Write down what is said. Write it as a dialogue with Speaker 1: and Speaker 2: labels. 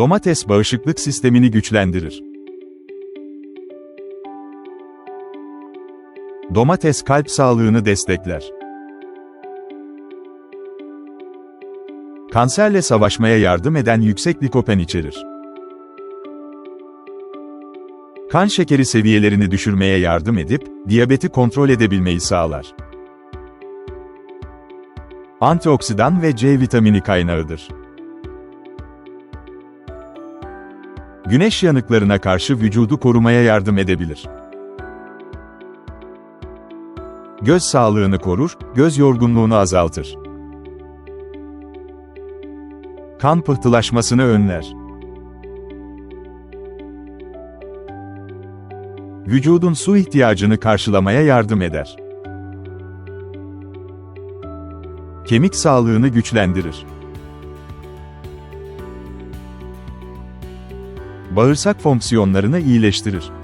Speaker 1: Domates bağışıklık sistemini güçlendirir. Domates kalp sağlığını destekler. Kanserle savaşmaya yardım eden yüksek likopen içerir. Kan şekeri seviyelerini düşürmeye yardım edip, diyabeti kontrol edebilmeyi sağlar. Antioksidan ve C vitamini kaynağıdır. Güneş yanıklarına karşı vücudu korumaya yardım edebilir. Göz sağlığını korur, göz yorgunluğunu azaltır. Kan pıhtılaşmasını önler. Vücudun su ihtiyacını karşılamaya yardım eder. Kemik sağlığını güçlendirir. Bağırsak fonksiyonlarını iyileştirir.